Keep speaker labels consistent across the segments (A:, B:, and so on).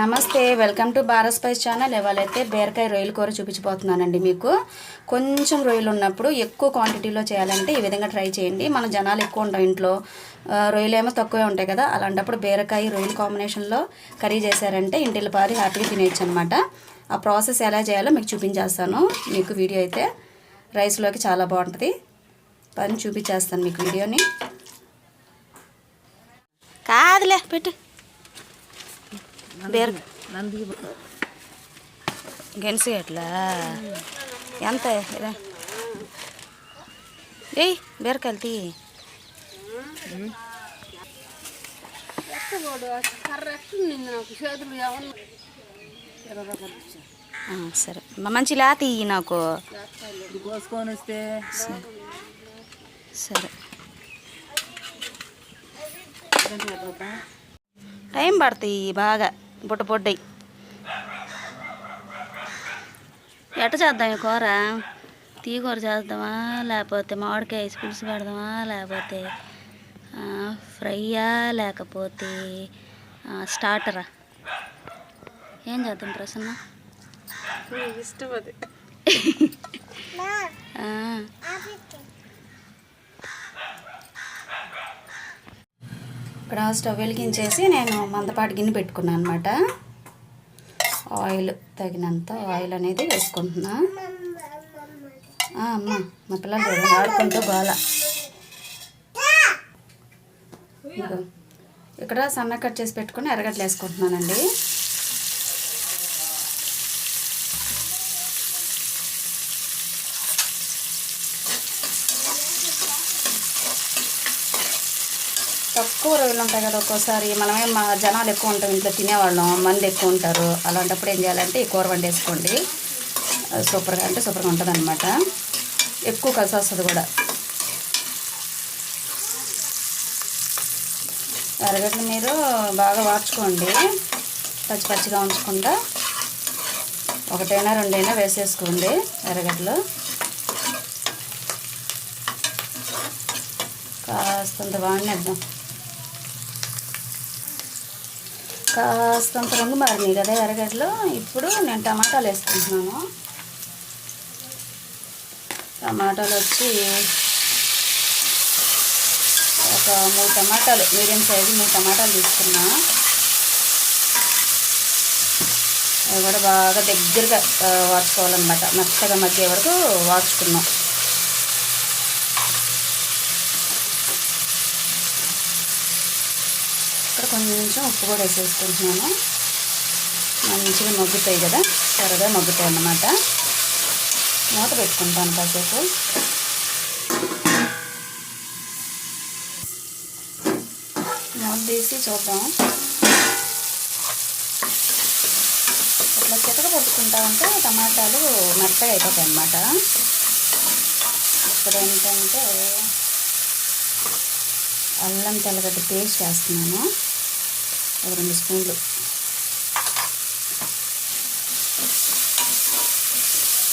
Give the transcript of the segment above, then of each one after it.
A: నమస్తే welcome to Bharat spice channel. ఇవాళైతే బీరకాయ రొయ్యల కూర చూపించిపోతున్నానండి మీకు. కొంచెం రొయ్యలు ఉన్నప్పుడు ఎక్కువ క్వాంటిటీలో చేయాలంటే ఈ విధంగా ట్రై చేయండి. మన జనాలు ఎక్కువ ఉంటాం ఇంట్లో. రొయ్యలు ఏమో తక్కువే ఉంటాయి కదా. అలాంటప్పుడు బీరకాయ రొయ్యల కాంబినేషన్లో కర్రీ చేశారంటే ఇంటి పారి హ్యాపీగా తినేయచ్చు అనమాట ఆ ప్రాసెస్ ఎలా చేయాలో మీకు చూపించేస్తాను. మీకు వీడియో అయితే రైస్లోకి చాలా బాగుంటుంది. పని చూపించేస్తాను మీకు వీడియోని. కాదులే పెట్టు. బీర గెన్సి ఎట్లా ఎంత? ఏయ్ బీరకాయలు తీ ఆ, సరే మంచి లేత ఇయ్యి నాకు
B: కోసుకొని వస్తే
A: సరే టైం పడుతుంది బాగా బుట్ట పొడ్డయి ఎట్ట చేద్దాం ఈ కూర? తీ కూర చేద్దామా? లేకపోతే మామిడికాయ వేసి పులుసు పెడదామా? లేకపోతే ఫ్రైయా? లేకపోతే స్టార్టరా ఏం చేద్దాం ప్రసన్న?
B: ఇష్టం అది.
A: ఇక్కడ స్టవ్ వెలిగించేసి నేను మందపాటి గిన్నె పెట్టుకున్నాను అనమాట ఆయిల్ తగినంత ఆయిల్ అనేది వేసుకుంటున్నా. అమ్మ మా పిల్లలు ఆడుకుంటూ గోల. ఇక్కడ సన్న కట్ చేసి పెట్టుకుని ఎర్రగడ్డలు వేసుకుంటున్నానండి. తక్కువ రోజులు ఉంటాయి కదా ఒక్కోసారి. మనమే మా జనాలు ఎక్కువ ఉంటాం ఇంట్లో తినేవాళ్ళం మంది ఎక్కువ ఉంటారు. అలాంటప్పుడు ఏం చేయాలంటే ఈ కూర వండేసుకోండి. అది సూపర్గా అంటే సూపర్గా ఉంటుంది అనమాట ఎక్కువ కలిసి వస్తుంది కూడా. ఎర్రగడ్డలు మీరు బాగా వార్చుకోండి. పచ్చి పచ్చిగా ఉంచకుండా ఒకటైనా రెండైనా వేసేసుకోండి ఎర్రగడ్డలు కాస్తంత వాడినేద్దాం. కాస్తంత రంగు మారినాయి కదా ఎర్రగడ్డలు. ఇప్పుడు నేను టమాటాలు వేసుకుంటున్నాను. టమాటాలు వచ్చి ఒక మూడు టమాటాలు మీడియం సైజు మూడు టమాటాలు తీసుకున్నా. అవి కూడా బాగా దగ్గరగా వాడుకోవాలన్నమాట. మెత్తగా మధ్య వరకు వాడుచుకున్నాం కొంచెం ఉప్పు కూడా వేసేసుకుంటున్నాను. మంచిగా మగ్గుతాయి కదా త్వరగా మగ్గుతాయి అన్నమాట. మూత పెట్టుకుంటాను కాసేపు. మూత తీసి చూద్దాం. ఇట్లా చితక పట్టుకుంటా ఉంటే టమాటాలు మెత్తగా అయిపోతాయి అన్నమాట. ఇప్పుడు ఏంటంటే అల్లం తెల్లగడ్డ పేస్ట్ వేస్తున్నాను. ఒక రెండు స్పూన్లు.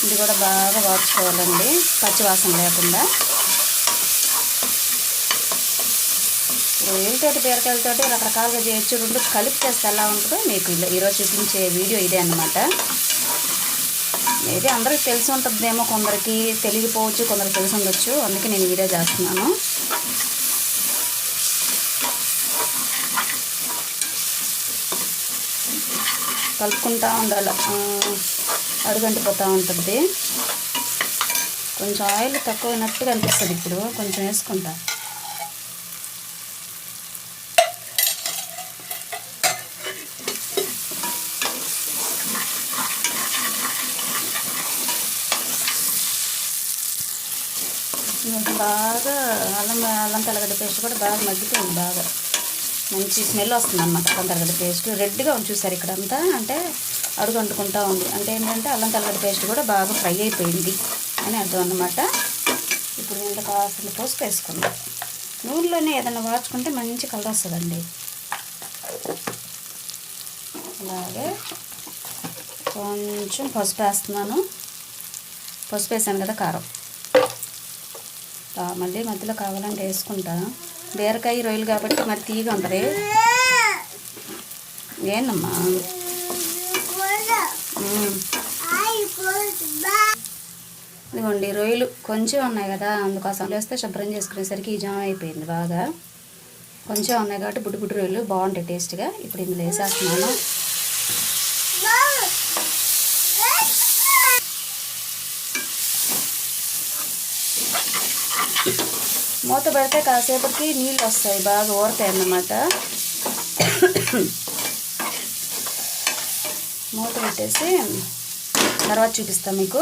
A: ఇది కూడా బాగా వాడ్చుకోవాలండి పచ్చివాసన లేకుండా. రొయ్యలతోటి బీరకాయలతోటి రకరకాలుగా చేయొచ్చు. రెండు కలిపి చేస్తే ఎలా ఉంటుందో మీకు ఈరోజు చూపించే వీడియో ఇదే అన్నమాట. మేబీ అందరికి తెలిసి ఉంటుందేమో కొందరికి తెలియకపోవచ్చు కొందరికి తెలిసి ఉండొచ్చు. అందుకే నేను వీడియో చేస్తున్నాను. కలుపుకుంటూ ఉండాలి. అడుగంటిపోతూ ఉంటుంది. కొంచెం ఆయిల్ తక్కువ అయినట్టుగా అనిపిస్తుంది ఇప్పుడు. కొంచెం వేసుకుంటా. బాగా అల్లం అల్లం తెల్లగడ్డ పేస్ట్ కూడా బాగా మగ్గిపోయింది బాగా. మంచి స్మెల్ వస్తుంది అనమాట అల్లం పేస్ట్. రెడ్గా ఉంది చూసారు ఇక్కడ అంతా అంటే అడుగు అంటుకుంటా ఉంది. అంటే ఏంటంటే అల్లం తెల్లగడ్డ పేస్ట్ కూడా బాగా ఫ్రై అయిపోయింది అని అర్థం అన్నమాట. ఇప్పుడు ఇంత కాస్త పసుపు వేసుకుందాం. నూనెలోనే ఏదైనా వాచుకుంటే మంచి కలర్ వస్తుందండి. అలాగే కొంచెం పసుపు వేస్తున్నాను. పసుపు వేసాను కదా కారం. మళ్ళీ మధ్యలో కావాలంటే వేసుకుంటా. బీరకాయ రొయ్యలు కాబట్టి మరి తీగ ఉంటుంది. ఏందమ్మా? ఇదిగోండి రొయ్యలు కొంచెం ఉన్నాయి కదా అందుకోసం వేస్తే శుభ్రం చేసుకునేసరికి ఈ జామ అయిపోయింది బాగా. కొంచెం ఉన్నాయి కాబట్టి బుడ్డి బుడ్డి రొయ్యలు బాగుంటాయి టేస్ట్గా. ఇప్పుడు ఇందులో వేసేస్తున్నాను. మూత పెడితే కాసేపటికి నీళ్ళు వస్తాయి. బాగా ఊరతాయి అన్నమాట. మూత పెట్టేసి తర్వాత చూపిస్తాం మీకు.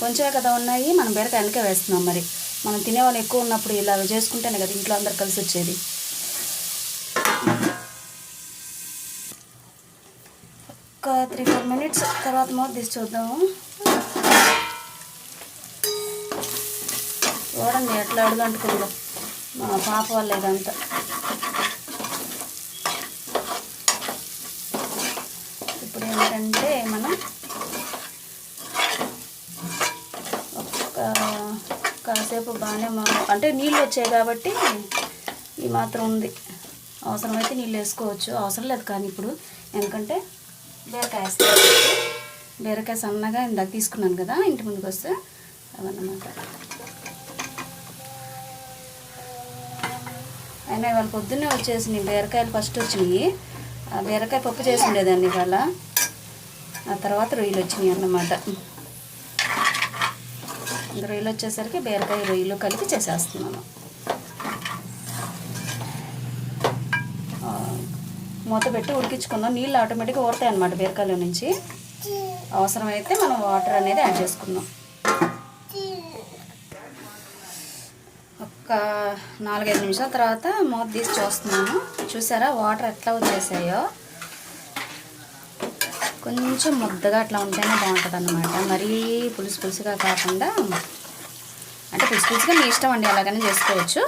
A: కొంచెమే కదా ఉన్నాయి. మనం బీరకాయ వెనకే వేస్తున్నాం మరి. మనం తినేవాళ్ళు ఎక్కువ ఉన్నప్పుడు ఇలా చేసుకుంటేనే కదా ఇంట్లో అందరు కలిసి వచ్చేది. ఒక త్రీ ఫోర్ మినిట్స్ తర్వాత మూత తీసి చూద్దాము. చూడండి ఎట్లా అడుగంటుకుందో మా పాప వల్ల ఇదంతా. ఇప్పుడు ఏంటంటే మనం ఒక్క కాసేపు బాగానే మా- అంటే నీళ్ళు వచ్చాయి కాబట్టి ఈ మాత్రం ఉంది. అవసరమైతే నీళ్ళు వేసుకోవచ్చు. అవసరం లేదు కానీ ఇప్పుడు ఎందుకంటే బీరకాయ వేస్తాను బీరకాయ సన్నగా ఇందాక తీసుకున్నాను కదా ఇంటి ముందుకు వస్తే అవన్నమాట అయినా ఇవాళ పొద్దున్నే వచ్చేసినాయి బీరకాయలు ఫస్ట్ వచ్చినాయి. ఆ బీరకాయ పప్పు చేసి ఉండేదాన్ని ఇవాళ. ఆ తర్వాత రొయ్యలు వచ్చినాయి అన్నమాట. రొయ్యలు వచ్చేసరికి బీరకాయ రొయ్యలు కలిపి చేసేస్తున్నాను. మూత పెట్టి ఉడికించుకుందాం. నీళ్ళు ఆటోమేటిక్గా ఊరుతాయి అన్నమాట బీరకాయలో నుంచి. అవసరమైతే మనం వాటర్ అనేది యాడ్ చేసుకుందాం. ఒక నాలుగైదు నిమిషాల తర్వాత మూత తీసి చూస్తున్నాను. చూసారా? వాటర్ ఎట్లా వచ్చేసాయో? కొంచెం ముద్దగా అట్లా ఉంటేనే బాగుంటుంది అనమాట మరీ పులుసు పులుసుగా కాకుండా అంటే పులుసు పులుసుగా మీ ఇష్టం అండి అలాగనే చేసుకోవచ్చు.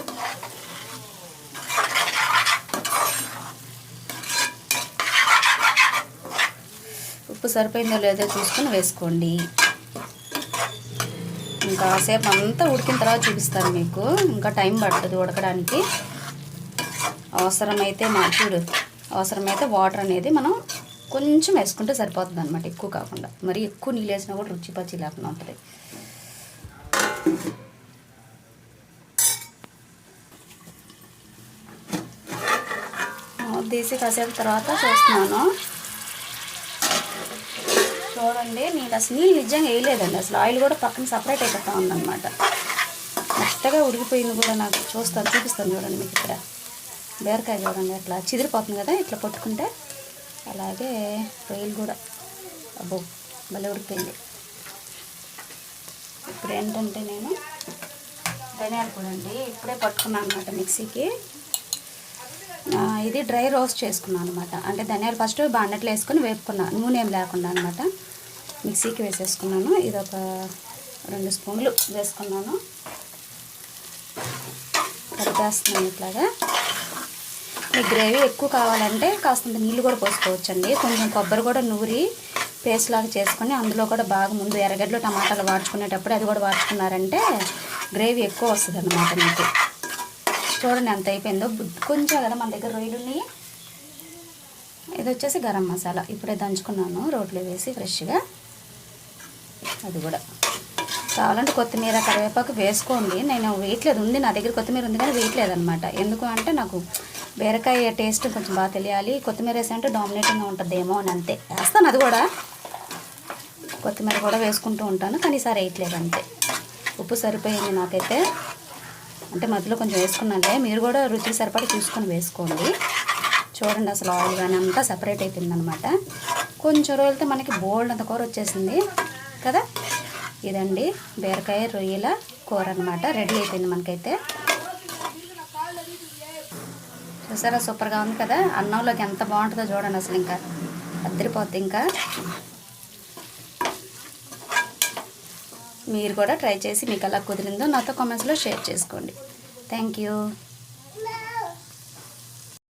A: ఉప్పు సరిపోయిందో లేదో చూసుకొని వేసుకోండి. ఇంకా సేపు అంతా ఉడికిన తర్వాత చూపిస్తాను మీకు. ఇంకా టైం పడుతుంది ఉడకడానికి. అవసరమైతే మా చూడు అవసరమైతే వాటర్ అనేది మనం కొంచెం వేసుకుంటే సరిపోతుంది అనమాట ఎక్కువ కాకుండా. మరి ఎక్కువ నీళ్ళు వేసినా కూడా రుచి పచ్చి లేకుండా ఉంటుంది. తీసి కాసేపు తర్వాత చూస్తున్నాను. చూడండి నేను అసలు నీళ్ళు నిజంగా వేయలేదండి. అసలు ఆయిల్ కూడా పక్కన సపరేట్ అయిపోతా ఉందన్నమాట. మెత్తగా ఉడికిపోయింది కూడా నాకు చూస్తాను చూపిస్తాను చూడండి మీకు ఇక్కడ. బీరకాయ చూడండి అట్లా చిదిరిపోతుంది కదా ఇట్లా పట్టుకుంటే అలాగే రొయ్యలు కూడా. అబ్బో భలే ఉడికిపోయింది. ఇప్పుడు ఏంటంటే నేను ధనియాలు కూడా అండి ఇప్పుడే పట్టుకున్నాను అనమాట మిక్సీకి. ఇది డ్రై రోస్ట్ చేసుకున్నాను అనమాట అంటే ధనియాలు ఫస్ట్ బాండట్లో వేసుకొని వేపుకున్నాను నూనె ఏం లేకుండా అనమాట మిక్సీకి వేసేసుకున్నాను. ఇది ఒక రెండు స్పూన్లు వేసుకున్నాను. కలిపేస్తున్నాను ఇట్లాగా. మీకు గ్రేవీ ఎక్కువ కావాలంటే కాస్తంత నీళ్ళు కూడా పోసుకోవచ్చండి. కొంచెం కొబ్బరి కూడా నూరి పేస్ట్ లాగా చేసుకొని అందులో కూడా బాగా ముందు ఎర్రగడ్డలు టమాటాలు వాడుకునేటప్పుడు అది కూడా వాడుకున్నారంటే గ్రేవీ ఎక్కువ వస్తుంది అనమాట మీకు. చూడండి ఎంత అయిపోయిందో. కొంచెం కదా మన దగ్గర రొయ్యలు ఉన్నాయి. ఇది వచ్చేసి గరం మసాలా. ఇప్పుడే దంచుకున్నాను. రోట్లో వేసి ఫ్రెష్గా. అది కూడా. కావాలంటే కొత్తిమీర కరివేపాకు వేసుకోండి. నేను వేయట్లేదు ఉంది నా దగ్గర కొత్తిమీర ఉంది కానీ వేయట్లేదు అనమాట ఎందుకు అంటే నాకు బీరకాయ టేస్ట్ కొంచెం బాగా తెలియాలి. కొత్తిమీర వేసి అంటే డామినేటింగ్గా ఉంటుందేమో అని అంతే. వేస్తాను అది కూడా. కొత్తిమీర కూడా వేసుకుంటూ ఉంటాను కానీ ఈసారి వేయట్లేదు అంతే. ఉప్పు సరిపోయింది నాకైతే. అంటే మధ్యలో కొంచెం వేసుకున్నానులే. మీరు కూడా రుచికి సరిపడి చూసుకొని వేసుకోండి. చూడండి అసలు ఆయిల్ కానీ అంతా సపరేట్ అయిపోయింది అనమాట కొంచెం రోజులతో మనకి బోల్డ్ అంత కూర వచ్చేసింది. కదా? ఇదండి బీరకాయ రొయ్యల కూర అనమాట రెడీ అయిపోయింది మనకైతే. చూసారా? సూపర్గా ఉంది కదా? అన్నంలోకి ఎంత బాగుంటుందో చూడండి అసలు ఇంకా. అద్దరిపోద్ది ఇంకా. మీరు కూడా ట్రై చేసి మీకు ఎలా కుదిరిందో నాతో కామెంట్స్లో షేర్ చేసుకోండి. Thank you